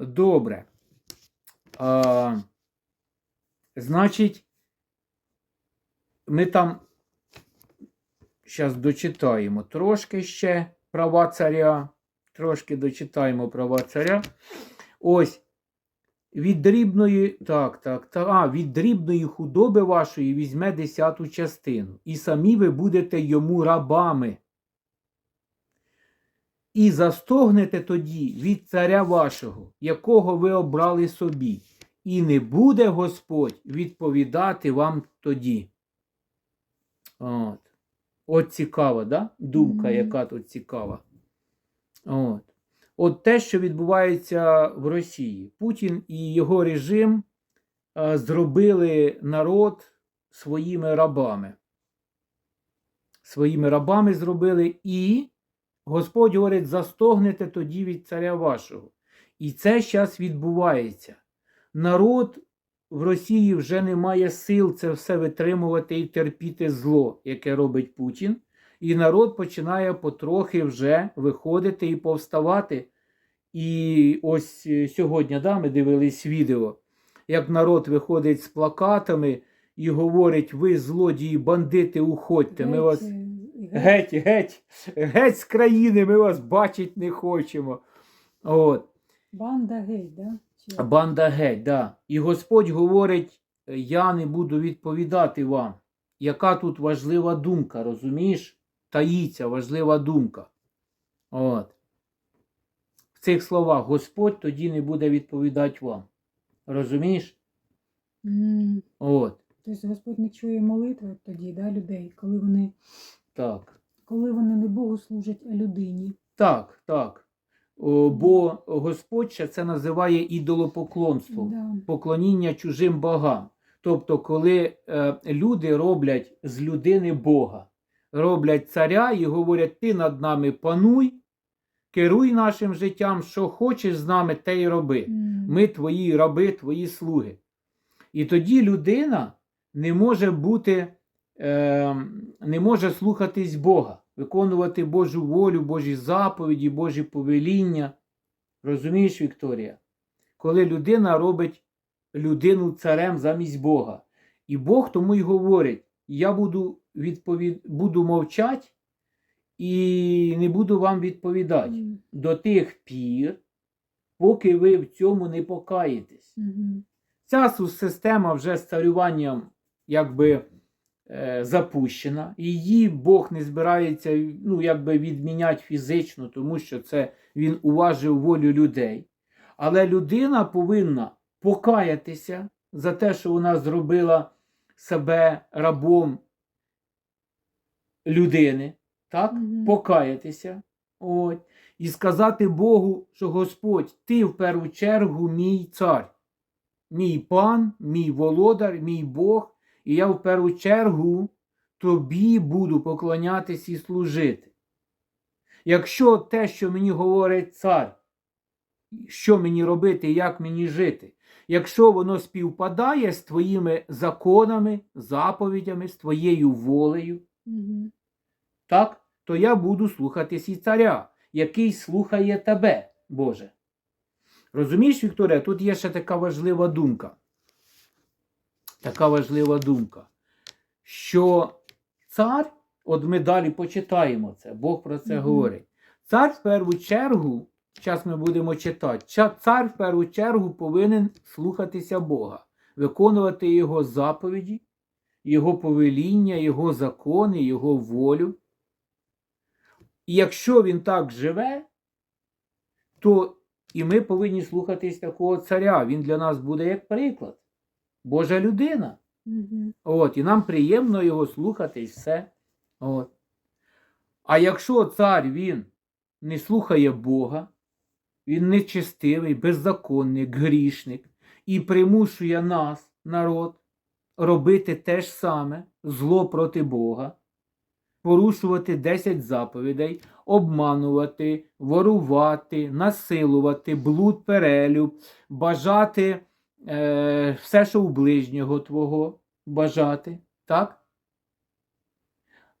Добре. А, значить, ми там зараз дочитаємо трошки ще права царя. Трошки дочитаємо права царя. Ось. Від дрібної, так, так, так, а, від дрібної худоби вашої візьме десяту частину, і самі ви будете йому рабами. І застогнете тоді від царя вашого, якого ви обрали собі, і не буде Господь відповідати вам тоді. От, От цікава, да? думка, Мгм. яка тут цікава. От. От те, що відбувається в Росії. Путін і його режим е, зробили народ своїми рабами. Своїми рабами зробили і Господь говорить, застогнете тоді від царя вашого. І це зараз відбувається. Народ в Росії вже не має сил це все витримувати і терпіти зло, яке робить Путін. І народ починає потрохи вже виходити і повставати. І ось е, сьогодні да, ми дивились відео, як народ виходить з плакатами і говорить: ви злодії, бандити, уходьте. Ми вас Геть, геть, геть, з країни, ми вас бачить не хочемо. От. Банда геть, да? Чи- Банда геть, да. І Господь говорить: я не буду відповідати вам. Яка тут важлива думка, розумієш? Таїться важлива думка. От. В цих словах Господь тоді не буде відповідати вам. Розумієш? М, От. Тобто Господь не чує молитви тоді, да, людей, коли вони, Так. коли вони не Богу служать, а людині. Так, так. О, бо Господь ще це називає ідолопоклонством. Да. поклоніння чужим богам. Тобто, коли е, люди роблять з людини Бога, роблять царя і говорять: ти над нами пануй, керуй нашим життям, що хочеш з нами, те й роби. М, Ми твої раби, твої слуги. І тоді людина не може бути, не може слухатись Бога, виконувати Божу волю, Божі заповіді, Божі повеління. Розумієш, Вікторія? Коли людина робить людину царем замість Бога. І Бог тому й говорить: я буду, відповід... буду мовчати і не буду вам відповідати м, до тих пір, поки ви в цьому не покаєтесь. мгм. Ця система вже з царюванням якби запущена. Її Бог не збирається ну, якби відміняти фізично, тому що це він уважив волю людей. Але людина повинна покаятися за те, що вона зробила себе рабом людини, так? Мгм. покаятися. От, і сказати Богу, що Господь, ти в першу чергу мій цар, мій пан, мій володар, мій Бог, і я в першу чергу тобі буду поклонятись і служити. Якщо те, що мені говорить цар, що мені робити, як мені жити, якщо воно співпадає з твоїми законами, заповідями, з твоєю волею, Мгм. так, то я буду слухатись і царя, який слухає тебе, Боже. Розумієш, Вікторія, тут є ще така важлива думка. Така важлива думка, що цар, от ми далі почитаємо це, Бог про це Мгм. говорить. Цар в першу чергу, зараз ми будемо читати, цар в першу чергу повинен слухатися Бога, виконувати Його заповіді, Його повеління, Його закони, Його волю. І якщо він так живе, то і ми повинні слухатись такого царя. Він для нас буде як приклад. Божа людина. Мгм. От, і нам приємно його слухати і все. От. А якщо цар він не слухає Бога, він нечестивий, беззаконник, грішник і примушує нас, народ, робити те ж саме зло проти Бога, порушувати 10 заповідей, обманувати, ворувати, насилувати, блуд, перелюб, бажати е, все, що у ближнього твого бажати, так?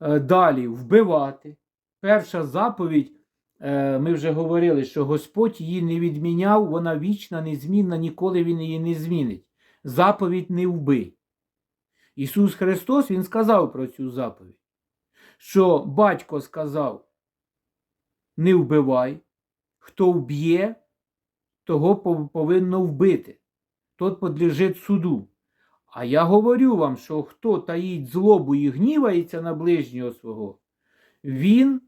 Е, далі вбивати. Перша заповідь е, ми вже говорили, що Господь її не відміняв, вона вічна, незмінна, ніколи Він її не змінить. Заповідь не вбий. Ісус Христос Він сказав про цю заповідь, що батько сказав: не вбивай, хто вб'є, того повинно вбити. Тот подлежить суду. А я говорю вам, що хто таїть злобу і гнівається на ближнього свого, він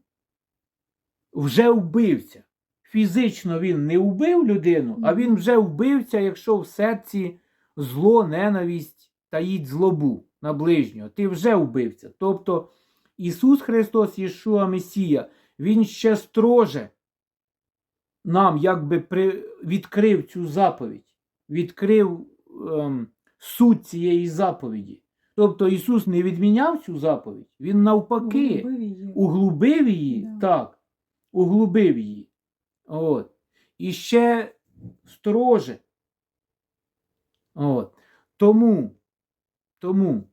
вже вбивця. Фізично він не вбив людину, а він вже вбивця, якщо в серці зло, ненависть таїть злобу на ближнього. Ти вже вбивця. Тобто Ісус Христос, Єшуа Месія, Він ще строже нам якби при... відкрив цю заповідь, відкрив ем, суть цієї заповіді. Тобто Ісус не відміняв цю заповідь, Він навпаки Углубив її. углубив її, Да. так, углубив її. От. І ще строже. От. Тому, тому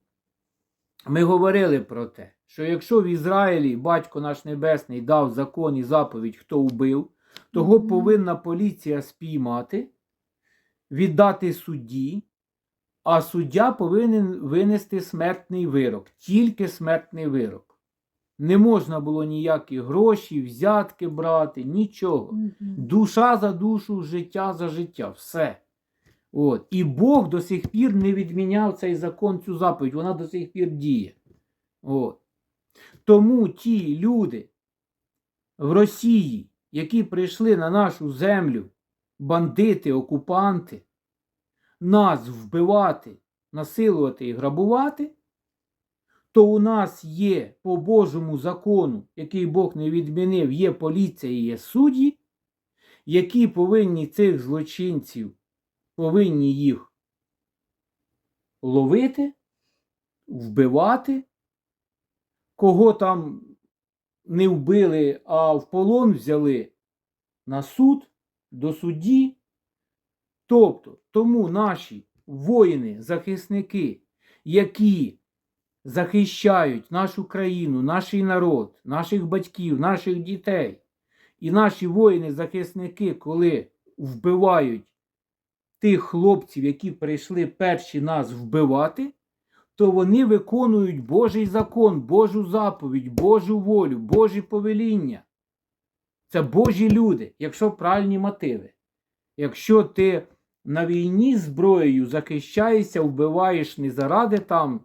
ми говорили про те, що якщо в Ізраїлі батько наш Небесний дав закон і заповідь, хто вбив, того Мгм. повинна поліція спіймати, віддати судді, а суддя повинен винести смертний вирок, тільки смертний вирок. Не можна було ніякі гроші, взятки брати, нічого. Душа за душу, життя за життя, все. От. І Бог до сих пір не відміняв цей закон, цю заповідь, вона до сих пір діє. От. Тому ті люди в Росії, які прийшли на нашу землю, бандити, окупанти, нас вбивати, насилувати і грабувати, то у нас є по Божому закону, який Бог не відмінив, є поліція і є судді, які повинні цих злочинців, повинні їх ловити, вбивати, кого там не вбили, а в полон взяли на суд, до судді. Тобто, тому наші воїни, захисники, які захищають нашу країну, наш народ, наших батьків, наших дітей, і наші воїни-захисники, коли вбивають тих хлопців, які прийшли перші нас вбивати, то вони виконують Божий закон, Божу заповідь, Божу волю, Божі повеління. Це Божі люди, якщо правильні мотиви. Якщо ти на війні зброєю захищаєшся, вбиваєш не заради там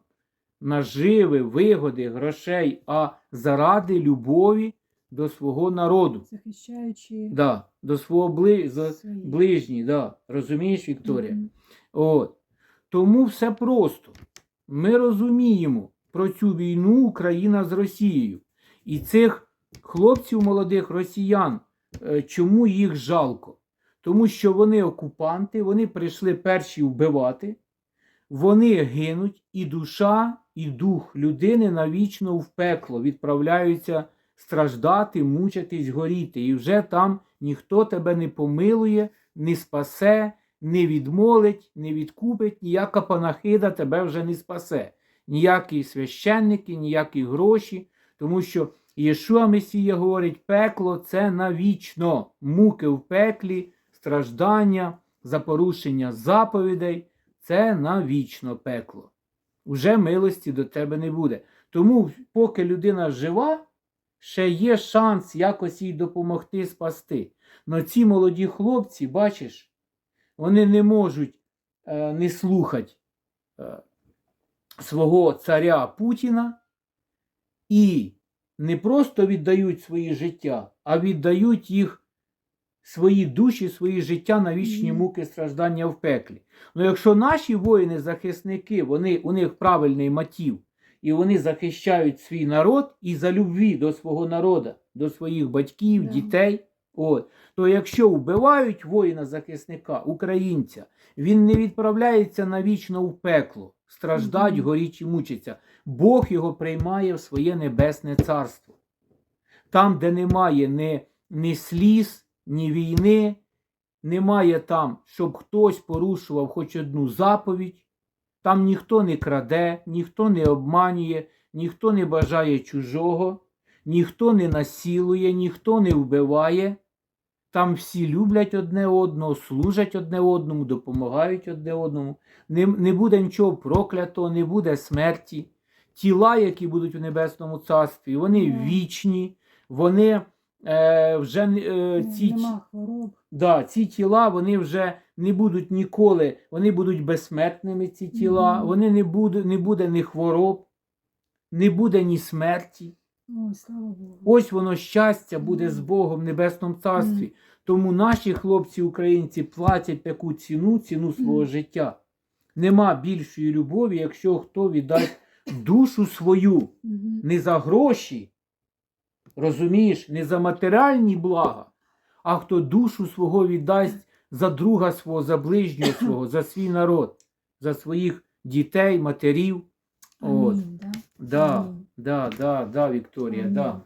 наживи, вигоди, грошей, а заради любові до свого народу. Захищаючи Да, до свого бли... за... да. розумієш, Вікторія? Мгм. От. Тому все просто. Ми розуміємо про цю війну Україна з Росією. І цих хлопців молодих росіян, е, чому їх жалко? Тому що вони окупанти, вони прийшли перші вбивати, вони гинуть, і душа, і дух людини навічно в пекло відправляються страждати, мучитись, горіти. І вже там ніхто тебе не помилує, не спасе, не відмолить, не відкупить, ніяка панахида тебе вже не спасе. Ніякі священники, ніякі гроші, тому що Єшуа Месія говорить, пекло це навічно, муки в пеклі, страждання за порушення заповідей це навічно пекло. Уже милості до тебе не буде. Тому, поки людина жива, ще є шанс якось їй допомогти спасти. Но ці молоді хлопці, бачиш, вони не можуть е, не слухати е, свого царя Путіна і не просто віддають свої життя, а віддають їх свої душі, свої життя на вічні муки страждання в пеклі. Ну якщо наші воїни-захисники, вони, у них правильний мотив, і вони захищають свій народ і за любві до свого народу, до своїх батьків, дітей, от, то якщо вбивають воїна-захисника, українця, він не відправляється навічно в пекло, страждать, горіть і мучиться. Бог його приймає в своє небесне царство. Там, де немає ні, ні сліз, ні війни, немає там, щоб хтось порушував хоч одну заповідь, там ніхто не краде, ніхто не обманює, ніхто не бажає чужого, ніхто не насилує, ніхто не вбиває. Там всі люблять одне одного, служать одне одному, допомагають одне одному. Не, не буде нічого проклятого, не буде смерті. Тіла, які будуть у Небесному Царстві, вони Да. вічні, вони е, вже е, ці, Нема хвороб. Да, ці тіла вони вже не будуть ніколи, вони будуть безсмертними, ці тіла, Мгм. вони не буде, не буде ні хвороб, не буде ні смерті. Ой, слава Богу. Ось воно щастя буде з Богом в Небесному Царстві. Тому наші хлопці українці платять таку ціну, ціну свого життя. Нема більшої любові, якщо хто віддасть душу свою не за гроші, розумієш, не за матеріальні блага, а хто душу свого віддасть за друга свого, за ближнього свого, за свій народ, за своїх дітей, матерів. От. Амінь, да? Да. Да, да, да, Вікторія, да. Амінь.